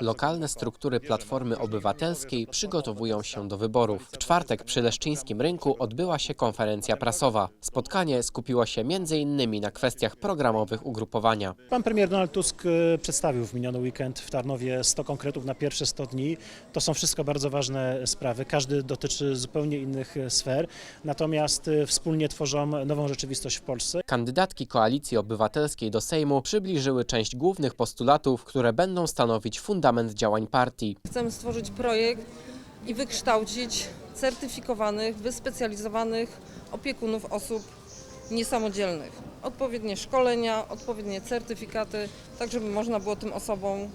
Lokalne struktury Platformy Obywatelskiej przygotowują się do wyborów. W czwartek przy Leszczyńskim Rynku odbyła się konferencja prasowa. Spotkanie skupiło się m.in. na kwestiach programowych ugrupowania. Pan premier Donald Tusk e, przedstawił w miniony weekend w Tarnowie 100 konkretów na pierwsze 100 dni. To są wszystko bardzo ważne sprawy. Każdy dotyczy zupełnie innych e, sfer, natomiast e, wspólnie tworzą nową rzeczywistość w Polsce. Kandydatki Koalicji Obywatelskiej do Sejmu przybliżyły część głównych postulatów, które będą stanowić fundament działań partii. Chcemy stworzyć projekt i wykształcić certyfikowanych, wyspecjalizowanych opiekunów osób niesamodzielnych. Odpowiednie szkolenia, odpowiednie certyfikaty, tak żeby można było tym osobom y,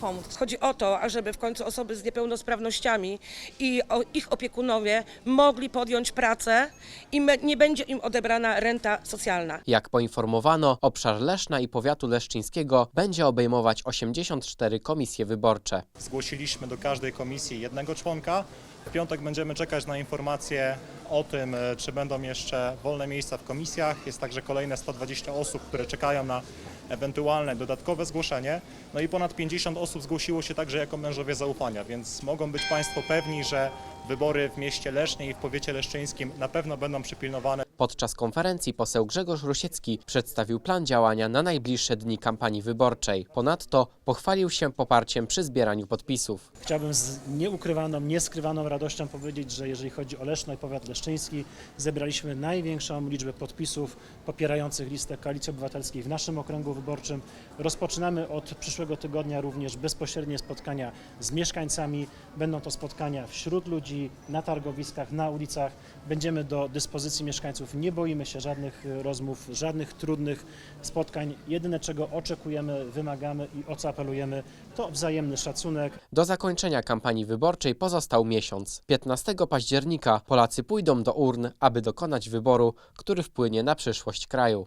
pomóc. Chodzi o to, ażeby w końcu osoby z niepełnosprawnościami i ich opiekunowie mogli podjąć pracę i nie będzie im odebrana renta socjalna. Jak poinformowano, obszar Leszna i powiatu leszczyńskiego będzie obejmować 84 komisje wyborcze. Zgłosiliśmy do każdej komisji jednego członka. W piątek będziemy czekać na informacje o tym, e, czy będą jeszcze wolne miejsca w komisjach. Jest także kolejne 120 osób, które czekają na ewentualne dodatkowe zgłoszenie. No i ponad 50 osób zgłosiło się także jako mężowie zaufania, więc mogą być Państwo pewni, że wybory w mieście Lesznie i w powiecie leszczyńskim na pewno będą przypilnowane. Podczas konferencji poseł Grzegorz Rusiecki przedstawił plan działania na najbliższe dni kampanii wyborczej. Ponadto pochwalił się poparciem przy zbieraniu podpisów. Chciałbym z nieukrywaną, nieskrywaną radością powiedzieć, że jeżeli chodzi o Leszno i powiat leszczyński, zebraliśmy największą liczbę podpisów popierających listę Koalicji Obywatelskiej w naszym okręgu wyborczym. Rozpoczynamy od przyszłego tygodnia również bezpośrednie spotkania z mieszkańcami. Będą to spotkania wśród ludzi, na targowiskach, na ulicach. Będziemy do dyspozycji mieszkańców. Nie boimy się żadnych e, rozmów, żadnych trudnych spotkań. Jedyne czego oczekujemy, wymagamy i o co apelujemy, to wzajemny szacunek, Do zakończenia kampanii wyborczej pozostał miesiąc. 15 października Polacy pójdą do urn, aby dokonać wyboru, który wpłynie na przyszłość kraju.